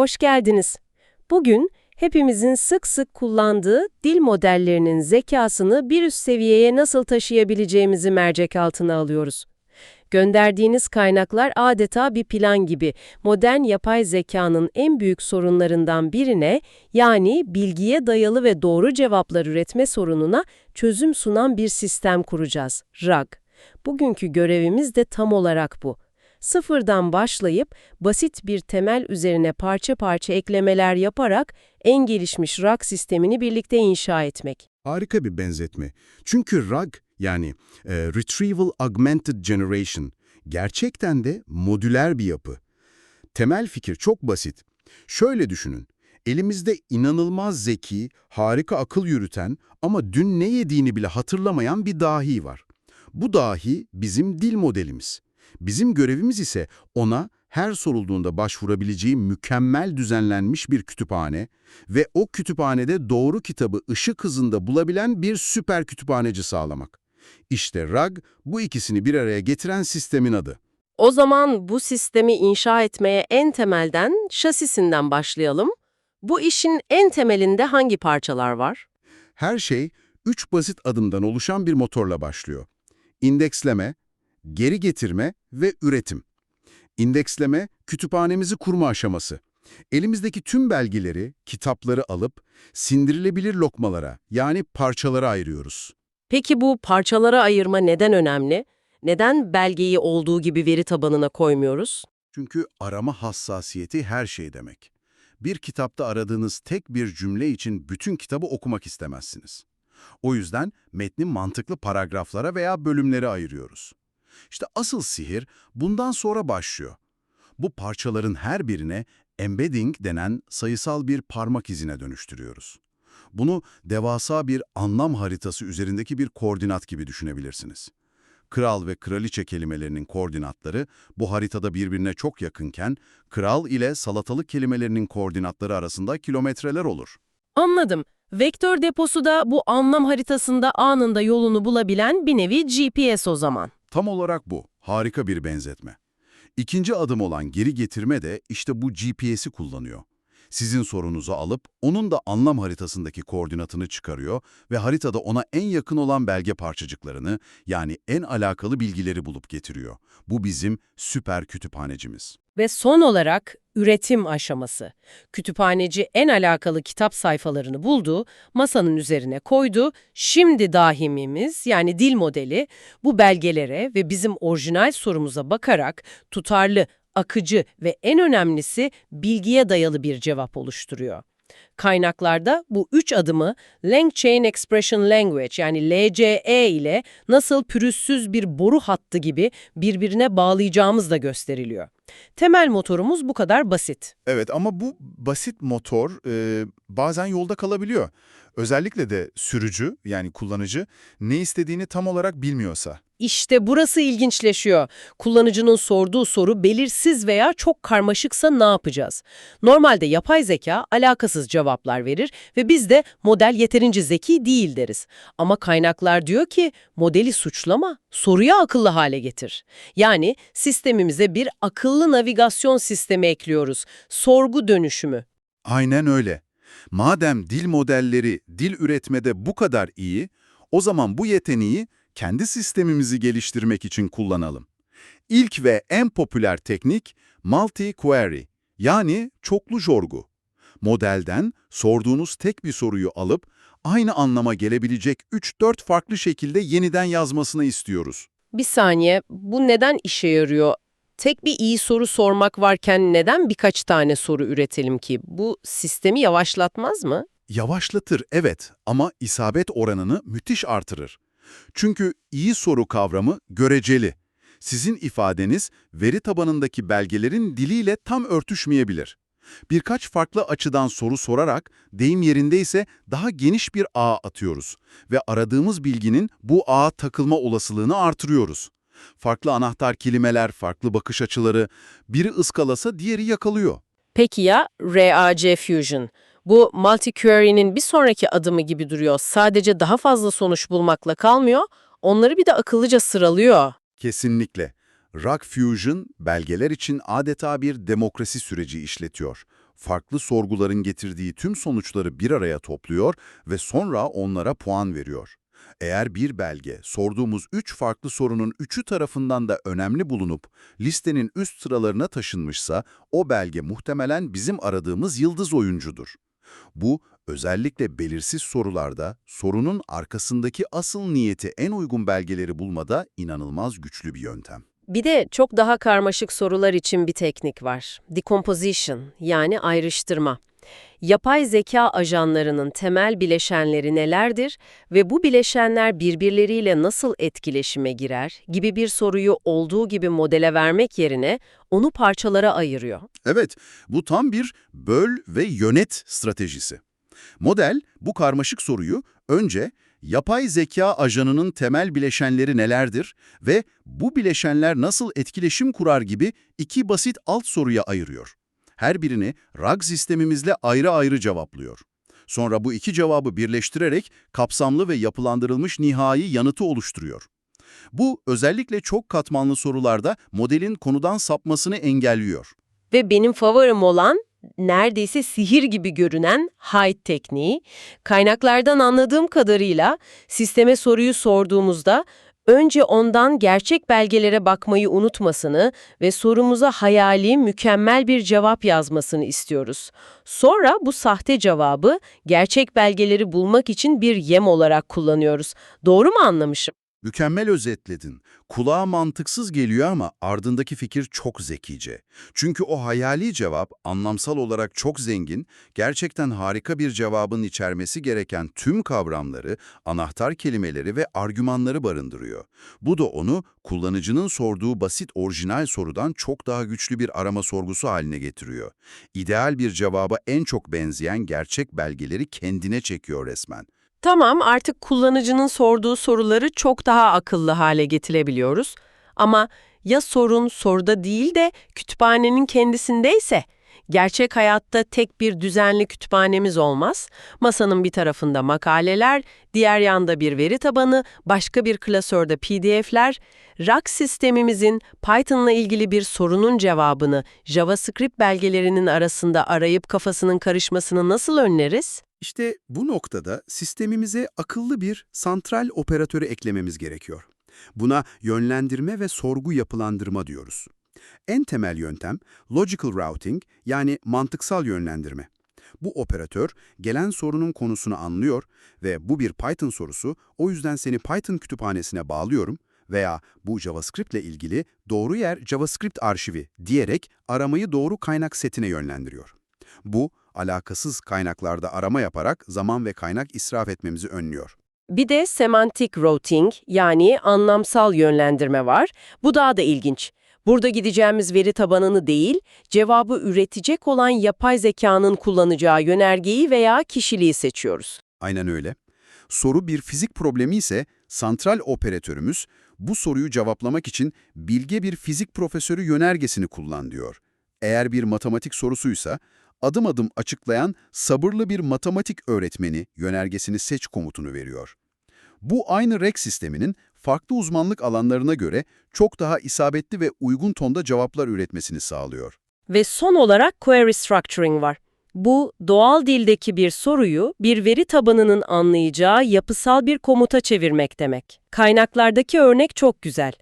Hoş geldiniz. Bugün hepimizin sık sık kullandığı dil modellerinin zekasını bir üst seviyeye nasıl taşıyabileceğimizi mercek altına alıyoruz. Gönderdiğiniz kaynaklar adeta bir plan gibi modern yapay zekanın en büyük sorunlarından birine yani bilgiye dayalı ve doğru cevaplar üretme sorununa çözüm sunan bir sistem kuracağız. RAG. Bugünkü görevimiz de tam olarak bu. Sıfırdan başlayıp basit bir temel üzerine parça parça eklemeler yaparak en gelişmiş RAG sistemini birlikte inşa etmek. Harika bir benzetme. Çünkü RAG yani e, Retrieval Augmented Generation gerçekten de modüler bir yapı. Temel fikir çok basit. Şöyle düşünün. Elimizde inanılmaz zeki, harika akıl yürüten ama dün ne yediğini bile hatırlamayan bir dahi var. Bu dahi bizim dil modelimiz. Bizim görevimiz ise ona her sorulduğunda başvurabileceği mükemmel düzenlenmiş bir kütüphane ve o kütüphanede doğru kitabı ışık hızında bulabilen bir süper kütüphaneci sağlamak. İşte RAG bu ikisini bir araya getiren sistemin adı. O zaman bu sistemi inşa etmeye en temelden şasisinden başlayalım. Bu işin en temelinde hangi parçalar var? Her şey üç basit adımdan oluşan bir motorla başlıyor. İndeksleme, geri getirme ve üretim. İndeksleme, kütüphanemizi kurma aşaması. Elimizdeki tüm belgeleri, kitapları alıp sindirilebilir lokmalara yani parçalara ayırıyoruz. Peki bu parçalara ayırma neden önemli? Neden belgeyi olduğu gibi veri tabanına koymuyoruz? Çünkü arama hassasiyeti her şey demek. Bir kitapta aradığınız tek bir cümle için bütün kitabı okumak istemezsiniz. O yüzden metni mantıklı paragraflara veya bölümlere ayırıyoruz. İşte asıl sihir bundan sonra başlıyor. Bu parçaların her birine embedding denen sayısal bir parmak izine dönüştürüyoruz. Bunu devasa bir anlam haritası üzerindeki bir koordinat gibi düşünebilirsiniz. Kral ve kraliçe kelimelerinin koordinatları bu haritada birbirine çok yakınken, kral ile salatalık kelimelerinin koordinatları arasında kilometreler olur. Anladım. Vektör deposu da bu anlam haritasında anında yolunu bulabilen bir nevi GPS o zaman. Tam olarak bu. Harika bir benzetme. İkinci adım olan geri getirme de işte bu GPS'i kullanıyor. Sizin sorunuzu alıp onun da anlam haritasındaki koordinatını çıkarıyor ve haritada ona en yakın olan belge parçacıklarını yani en alakalı bilgileri bulup getiriyor. Bu bizim süper kütüphanecimiz. Ve son olarak üretim aşaması. Kütüphaneci en alakalı kitap sayfalarını buldu, masanın üzerine koydu. Şimdi dahimimiz yani dil modeli bu belgelere ve bizim orijinal sorumuza bakarak tutarlı, akıcı ve en önemlisi bilgiye dayalı bir cevap oluşturuyor. Kaynaklarda bu üç adımı Lang Chain Expression Language yani LCE ile nasıl pürüzsüz bir boru hattı gibi birbirine bağlayacağımız da gösteriliyor. Temel motorumuz bu kadar basit. Evet ama bu basit motor e, bazen yolda kalabiliyor. Özellikle de sürücü yani kullanıcı ne istediğini tam olarak bilmiyorsa. İşte burası ilginçleşiyor. Kullanıcının sorduğu soru belirsiz veya çok karmaşıksa ne yapacağız? Normalde yapay zeka alakasız cevaplar verir ve biz de model yeterince zeki değil deriz. Ama kaynaklar diyor ki modeli suçlama, soruyu akıllı hale getir. Yani sistemimize bir akıllı navigasyon sistemi ekliyoruz. Sorgu dönüşümü. Aynen öyle. Madem dil modelleri dil üretmede bu kadar iyi, o zaman bu yeteneği kendi sistemimizi geliştirmek için kullanalım. İlk ve en popüler teknik multi-query yani çoklu jorgu. Modelden sorduğunuz tek bir soruyu alıp aynı anlama gelebilecek 3-4 farklı şekilde yeniden yazmasını istiyoruz. Bir saniye, bu neden işe yarıyor? Tek bir iyi soru sormak varken neden birkaç tane soru üretelim ki? Bu sistemi yavaşlatmaz mı? Yavaşlatır evet ama isabet oranını müthiş artırır. Çünkü iyi soru kavramı göreceli. Sizin ifadeniz veri tabanındaki belgelerin diliyle tam örtüşmeyebilir. Birkaç farklı açıdan soru sorarak deyim yerindeyse daha geniş bir ağ atıyoruz ve aradığımız bilginin bu ağa takılma olasılığını artırıyoruz. Farklı anahtar kelimeler, farklı bakış açıları, biri ıskalasa diğeri yakalıyor. Peki ya RAG Fusion? Bu multi-query'nin bir sonraki adımı gibi duruyor. Sadece daha fazla sonuç bulmakla kalmıyor, onları bir de akıllıca sıralıyor. Kesinlikle. RAG Fusion belgeler için adeta bir demokrasi süreci işletiyor. farklı sorguların getirdiği tüm sonuçları bir araya topluyor ve sonra onlara puan veriyor. Eğer bir belge sorduğumuz üç farklı sorunun üçü tarafından da önemli bulunup listenin üst sıralarına taşınmışsa o belge muhtemelen bizim aradığımız yıldız oyuncudur. Bu özellikle belirsiz sorularda sorunun arkasındaki asıl niyeti en uygun belgeleri bulmada inanılmaz güçlü bir yöntem. Bir de çok daha karmaşık sorular için bir teknik var. Decomposition yani ayrıştırma. Yapay zeka ajanlarının temel bileşenleri nelerdir ve bu bileşenler birbirleriyle nasıl etkileşime girer gibi bir soruyu olduğu gibi modele vermek yerine onu parçalara ayırıyor. Evet, bu tam bir böl ve yönet stratejisi. Model bu karmaşık soruyu önce yapay zeka ajanının temel bileşenleri nelerdir ve bu bileşenler nasıl etkileşim kurar gibi iki basit alt soruya ayırıyor. Her birini RAG sistemimizle ayrı ayrı cevaplıyor. Sonra bu iki cevabı birleştirerek kapsamlı ve yapılandırılmış nihai yanıtı oluşturuyor. Bu özellikle çok katmanlı sorularda modelin konudan sapmasını engelliyor. Ve benim favorim olan neredeyse sihir gibi görünen hide tekniği. Kaynaklardan anladığım kadarıyla sisteme soruyu sorduğumuzda önce ondan gerçek belgelere bakmayı unutmasını ve sorumuza hayali mükemmel bir cevap yazmasını istiyoruz. Sonra bu sahte cevabı gerçek belgeleri bulmak için bir yem olarak kullanıyoruz. Doğru mu anlamışım? Mükemmel özetledin. Kulağa mantıksız geliyor ama ardındaki fikir çok zekice. Çünkü o hayali cevap anlamsal olarak çok zengin, gerçekten harika bir cevabın içermesi gereken tüm kavramları, anahtar kelimeleri ve argümanları barındırıyor. Bu da onu kullanıcının sorduğu basit orijinal sorudan çok daha güçlü bir arama sorgusu haline getiriyor. İdeal bir cevaba en çok benzeyen gerçek belgeleri kendine çekiyor resmen. Tamam, artık kullanıcının sorduğu soruları çok daha akıllı hale getirebiliyoruz. Ama ya sorun soruda değil de kütüphanenin kendisindeyse? Gerçek hayatta tek bir düzenli kütüphanemiz olmaz. Masanın bir tarafında makaleler, diğer yanda bir veri tabanı, başka bir klasörde PDF'ler. RAG sistemimizin Python'la ilgili bir sorunun cevabını JavaScript belgelerinin arasında arayıp kafasının karışmasını nasıl önleriz? İşte bu noktada sistemimize akıllı bir santral operatörü eklememiz gerekiyor. Buna yönlendirme ve sorgu yapılandırma diyoruz. En temel yöntem logical routing yani mantıksal yönlendirme. Bu operatör gelen sorunun konusunu anlıyor ve bu bir Python sorusu, o yüzden seni Python kütüphanesine bağlıyorum veya bu JavaScript ile ilgili doğru yer JavaScript arşivi diyerek aramayı doğru kaynak setine yönlendiriyor. Bu, alakasız kaynaklarda arama yaparak zaman ve kaynak israf etmemizi önlüyor. Bir de semantik routing yani anlamsal yönlendirme var. Bu daha da ilginç. Burada gideceğimiz veri tabanını değil, cevabı üretecek olan yapay zekanın kullanacağı yönergeyi veya kişiliği seçiyoruz. Aynen öyle. Soru bir fizik problemi ise santral operatörümüz bu soruyu cevaplamak için bilge bir fizik profesörü yönergesini kullan diyor. Eğer bir matematik sorusuysa adım adım açıklayan sabırlı bir matematik öğretmeni yönergesini seç komutunu veriyor. Bu aynı REC sisteminin farklı uzmanlık alanlarına göre çok daha isabetli ve uygun tonda cevaplar üretmesini sağlıyor. Ve son olarak query structuring var. Bu, doğal dildeki bir soruyu bir veri tabanının anlayacağı yapısal bir komuta çevirmek demek. Kaynaklardaki örnek çok güzel.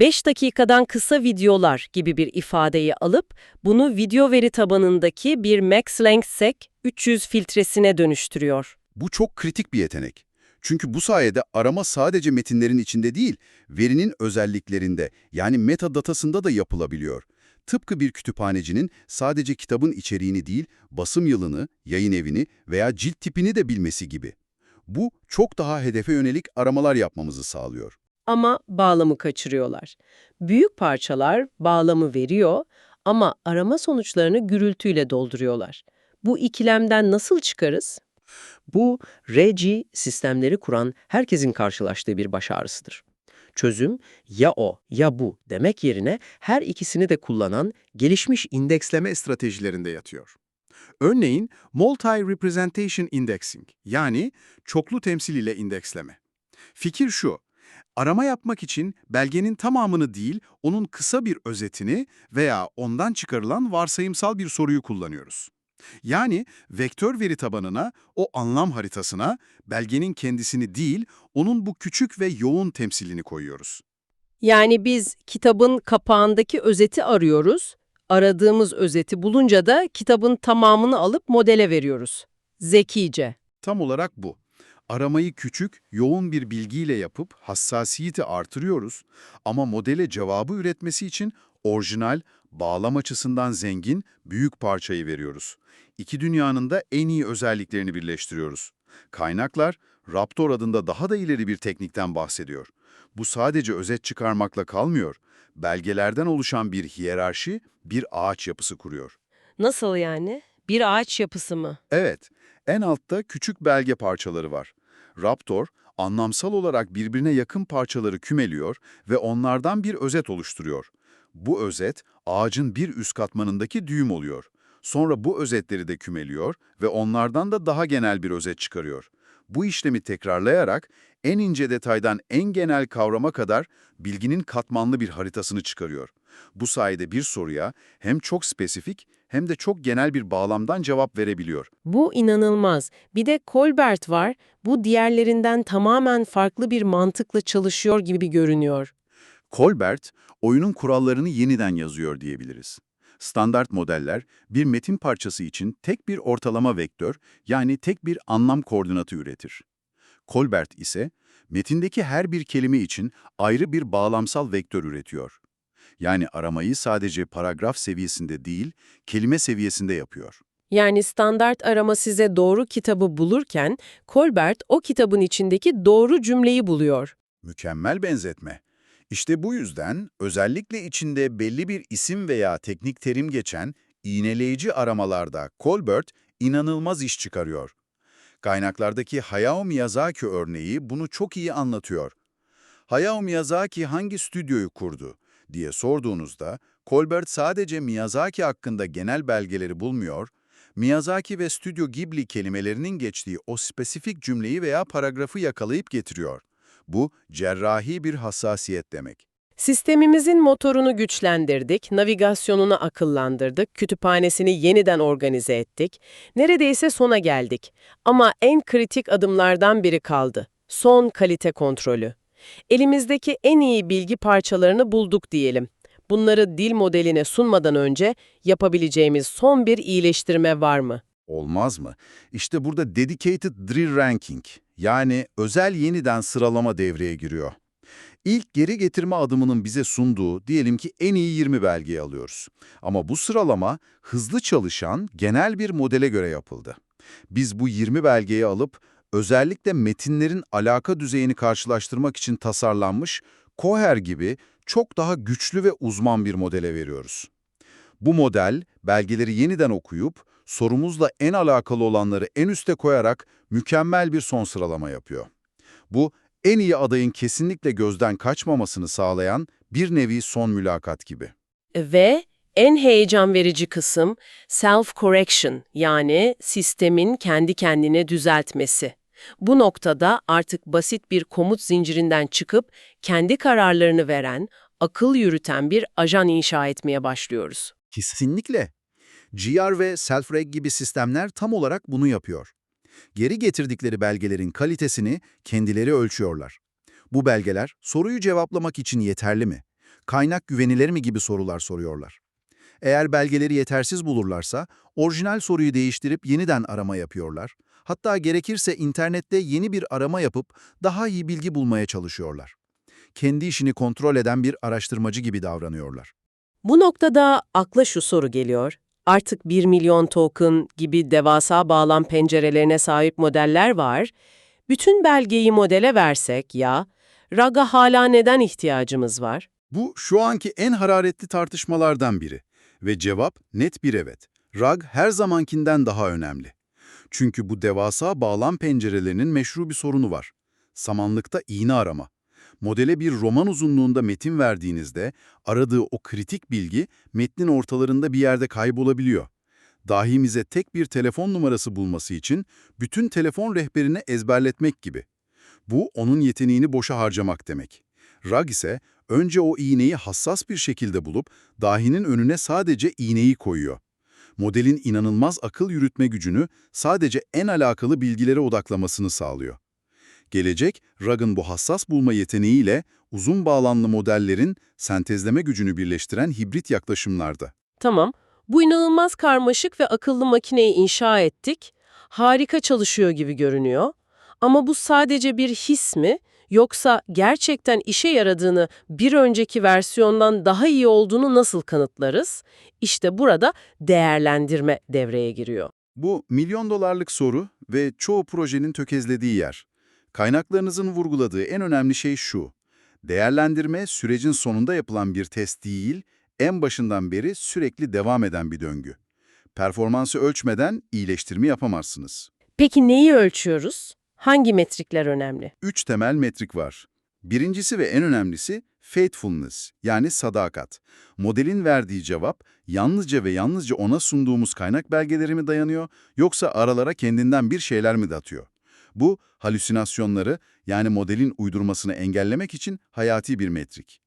5 dakikadan kısa videolar gibi bir ifadeyi alıp bunu video veri tabanındaki bir max length sec 300 filtresine dönüştürüyor. Bu çok kritik bir yetenek. Çünkü bu sayede arama sadece metinlerin içinde değil, verinin özelliklerinde yani metadatasında da yapılabiliyor. Tıpkı bir kütüphanecinin sadece kitabın içeriğini değil, basım yılını, yayın evini veya cilt tipini de bilmesi gibi. Bu çok daha hedefe yönelik aramalar yapmamızı sağlıyor. Ama bağlamı kaçırıyorlar. Büyük parçalar bağlamı veriyor ama arama sonuçlarını gürültüyle dolduruyorlar. Bu ikilemden nasıl çıkarız? Bu, RG sistemleri kuran herkesin karşılaştığı bir baş ağrısıdır. Çözüm, ya o ya bu demek yerine her ikisini de kullanan gelişmiş indeksleme stratejilerinde yatıyor. Örneğin, Multi-Representation Indexing yani çoklu temsil ile indeksleme. Fikir şu, arama yapmak için belgenin tamamını değil, onun kısa bir özetini veya ondan çıkarılan varsayımsal bir soruyu kullanıyoruz. Yani vektör veri tabanına, o anlam haritasına belgenin kendisini değil, onun bu küçük ve yoğun temsilini koyuyoruz. Yani biz kitabın kapağındaki özeti arıyoruz. Aradığımız özeti bulunca da kitabın tamamını alıp modele veriyoruz. Zekice. Tam olarak bu. Aramayı küçük, yoğun bir bilgiyle yapıp hassasiyeti artırıyoruz ama modele cevabı üretmesi için orijinal, bağlam açısından zengin, büyük parçayı veriyoruz. İki dünyanın da en iyi özelliklerini birleştiriyoruz. Kaynaklar, Raptor adında daha da ileri bir teknikten bahsediyor. Bu sadece özet çıkarmakla kalmıyor. Belgelerden oluşan bir hiyerarşi, bir ağaç yapısı kuruyor. Nasıl yani? Bir ağaç yapısı mı? Evet, en altta küçük belge parçaları var. Raptor, anlamsal olarak birbirine yakın parçaları kümeliyor ve onlardan bir özet oluşturuyor. Bu özet, ağacın bir üst katmanındaki düğüm oluyor. Sonra bu özetleri de kümeliyor ve onlardan da daha genel bir özet çıkarıyor. Bu işlemi tekrarlayarak en ince detaydan en genel kavrama kadar bilginin katmanlı bir haritasını çıkarıyor. Bu sayede bir soruya hem çok spesifik hem de çok genel bir bağlamdan cevap verebiliyor. Bu inanılmaz. Bir de Colbert var. Bu diğerlerinden tamamen farklı bir mantıkla çalışıyor gibi görünüyor. Colbert, oyunun kurallarını yeniden yazıyor diyebiliriz. Standart modeller, bir metin parçası için tek bir ortalama vektör, yani tek bir anlam koordinatı üretir. Colbert ise, metindeki her bir kelime için ayrı bir bağlamsal vektör üretiyor. Yani aramayı sadece paragraf seviyesinde değil, kelime seviyesinde yapıyor. Yani standart arama size doğru kitabı bulurken, Colbert o kitabın içindeki doğru cümleyi buluyor. Mükemmel benzetme. İşte bu yüzden özellikle içinde belli bir isim veya teknik terim geçen iğneleyici aramalarda Colbert inanılmaz iş çıkarıyor. Kaynaklardaki Hayao Miyazaki örneği bunu çok iyi anlatıyor. Hayao Miyazaki hangi stüdyoyu kurdu diye sorduğunuzda Colbert sadece Miyazaki hakkında genel belgeleri bulmuyor, Miyazaki ve Stüdyo Ghibli kelimelerinin geçtiği o spesifik cümleyi veya paragrafı yakalayıp getiriyor. Bu cerrahi bir hassasiyet demek. Sistemimizin motorunu güçlendirdik, navigasyonunu akıllandırdık, kütüphanesini yeniden organize ettik. Neredeyse sona geldik. Ama en kritik adımlardan biri kaldı. Son kalite kontrolü. Elimizdeki en iyi bilgi parçalarını bulduk diyelim. Bunları dil modeline sunmadan önce yapabileceğimiz son bir iyileştirme var mı? Olmaz mı? İşte burada Dedicated Drill Ranking, yani özel yeniden sıralama devreye giriyor. İlk geri getirme adımının bize sunduğu diyelim ki en iyi 20 belgeyi alıyoruz. Ama bu sıralama hızlı çalışan genel bir modele göre yapıldı. Biz bu 20 belgeyi alıp özellikle metinlerin alaka düzeyini karşılaştırmak için tasarlanmış Coher gibi çok daha güçlü ve uzman bir modele veriyoruz. Bu model belgeleri yeniden okuyup sorumuzla en alakalı olanları en üste koyarak mükemmel bir son sıralama yapıyor. Bu en iyi adayın kesinlikle gözden kaçmamasını sağlayan bir nevi son mülakat gibi. Ve en heyecan verici kısım self-correction yani sistemin kendi kendine düzeltmesi. Bu noktada artık basit bir komut zincirinden çıkıp kendi kararlarını veren, akıl yürüten bir ajan inşa etmeye başlıyoruz. Kesinlikle. GR ve Selfreg gibi sistemler tam olarak bunu yapıyor. Geri getirdikleri belgelerin kalitesini kendileri ölçüyorlar. Bu belgeler soruyu cevaplamak için yeterli mi? Kaynak güvenilir mi gibi sorular soruyorlar. Eğer belgeleri yetersiz bulurlarsa orijinal soruyu değiştirip yeniden arama yapıyorlar. Hatta gerekirse internette yeni bir arama yapıp daha iyi bilgi bulmaya çalışıyorlar. Kendi işini kontrol eden bir araştırmacı gibi davranıyorlar. Bu noktada akla şu soru geliyor. Artık 1 milyon token gibi devasa bağlam pencerelerine sahip modeller var. Bütün belgeyi modele versek ya, RAG'a hala neden ihtiyacımız var? Bu şu anki en hararetli tartışmalardan biri. Ve cevap net bir evet. RAG her zamankinden daha önemli. Çünkü bu devasa bağlam pencerelerinin meşru bir sorunu var. Samanlıkta iğne arama. Modele bir roman uzunluğunda metin verdiğinizde aradığı o kritik bilgi metnin ortalarında bir yerde kaybolabiliyor. Dahimize tek bir telefon numarası bulması için bütün telefon rehberini ezberletmek gibi. Bu onun yeteneğini boşa harcamak demek. RAG ise önce o iğneyi hassas bir şekilde bulup dahinin önüne sadece iğneyi koyuyor. Modelin inanılmaz akıl yürütme gücünü sadece en alakalı bilgilere odaklamasını sağlıyor. Gelecek, RAG'ın bu hassas bulma yeteneğiyle uzun bağlamlı modellerin sentezleme gücünü birleştiren hibrit yaklaşımlarda. Tamam, bu inanılmaz karmaşık ve akıllı makineyi inşa ettik. Harika çalışıyor gibi görünüyor. Ama bu sadece bir his mi? Yoksa gerçekten işe yaradığını, bir önceki versiyondan daha iyi olduğunu nasıl kanıtlarız? İşte burada değerlendirme devreye giriyor. Bu milyon dolarlık soru ve çoğu projenin tökezlediği yer. Kaynaklarınızın vurguladığı en önemli şey şu. Değerlendirme sürecin sonunda yapılan bir test değil, en başından beri sürekli devam eden bir döngü. Performansı ölçmeden iyileştirme yapamazsınız. Peki neyi ölçüyoruz? Hangi metrikler önemli? Üç temel metrik var. Birincisi ve en önemlisi faithfulness yani sadakat. Modelin verdiği cevap yalnızca ve yalnızca ona sunduğumuz kaynak belgeleri mi dayanıyor yoksa aralara kendinden bir şeyler mi de atıyor? Bu halüsinasyonları yani modelin uydurmasını engellemek için hayati bir metrik.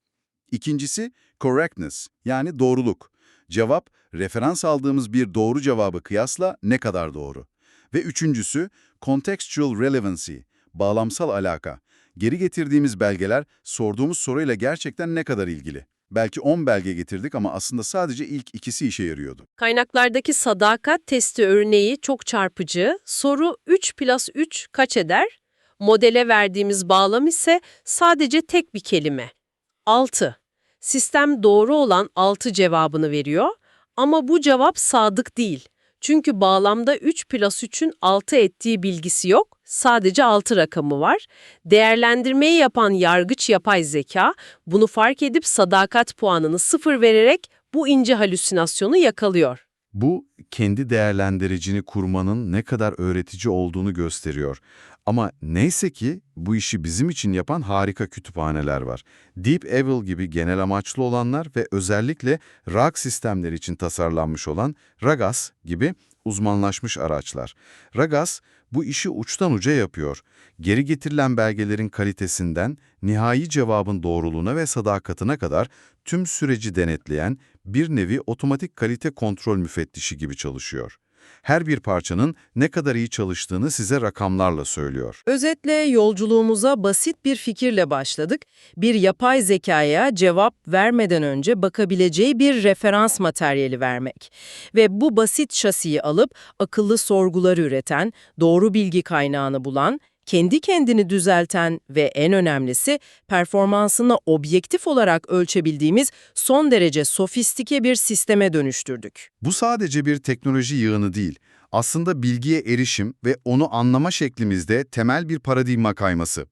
İkincisi correctness yani doğruluk. Cevap referans aldığımız bir doğru cevabı kıyasla ne kadar doğru. Ve üçüncüsü contextual relevancy, bağlamsal alaka. Geri getirdiğimiz belgeler sorduğumuz soruyla gerçekten ne kadar ilgili? Belki 10 belge getirdik ama aslında sadece ilk ikisi işe yarıyordu. Kaynaklardaki sadakat testi örneği çok çarpıcı. Soru 3 plus 3 kaç eder? Modele verdiğimiz bağlam ise sadece tek bir kelime. 6. Sistem doğru olan 6 cevabını veriyor ama bu cevap sadık değil. Çünkü bağlamda 3 plus 3'ün 6 ettiği bilgisi yok, sadece 6 rakamı var. Değerlendirmeyi yapan yargıç yapay zeka bunu fark edip sadakat puanını sıfır vererek bu ince halüsinasyonu yakalıyor. Bu, kendi değerlendiricini kurmanın ne kadar öğretici olduğunu gösteriyor. Ama neyse ki bu işi bizim için yapan harika kütüphaneler var. Deep Evil gibi genel amaçlı olanlar ve özellikle RAG sistemleri için tasarlanmış olan Ragas gibi uzmanlaşmış araçlar. Ragas bu işi uçtan uca yapıyor. Geri getirilen belgelerin kalitesinden nihai cevabın doğruluğuna ve sadakatine kadar tüm süreci denetleyen bir nevi otomatik kalite kontrol müfettişi gibi çalışıyor. Her bir parçanın ne kadar iyi çalıştığını size rakamlarla söylüyor. Özetle yolculuğumuza basit bir fikirle başladık. Bir yapay zekaya cevap vermeden önce bakabileceği bir referans materyali vermek. Ve bu basit şasiyi alıp akıllı sorgular üreten, doğru bilgi kaynağını bulan, kendi kendini düzelten ve en önemlisi performansını objektif olarak ölçebildiğimiz son derece sofistike bir sisteme dönüştürdük. Bu sadece bir teknoloji yığını değil, aslında bilgiye erişim ve onu anlama şeklimizde temel bir paradigma kayması.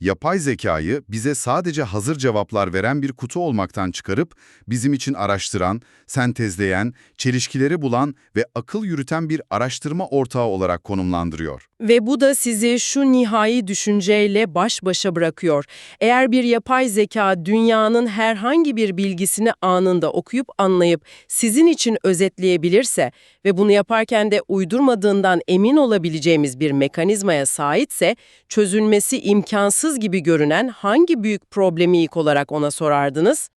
Yapay zekayı bize sadece hazır cevaplar veren bir kutu olmaktan çıkarıp bizim için araştıran, sentezleyen, çelişkileri bulan ve akıl yürüten bir araştırma ortağı olarak konumlandırıyor. Ve bu da sizi şu nihai düşünceyle baş başa bırakıyor. Eğer bir yapay zeka dünyanın herhangi bir bilgisini anında okuyup anlayıp sizin için özetleyebilirse ve bunu yaparken de uydurmadığından emin olabileceğimiz bir mekanizmaya sahipse, çözülmesi imkansız gibi görünen hangi büyük problemi ilk olarak ona sorardınız?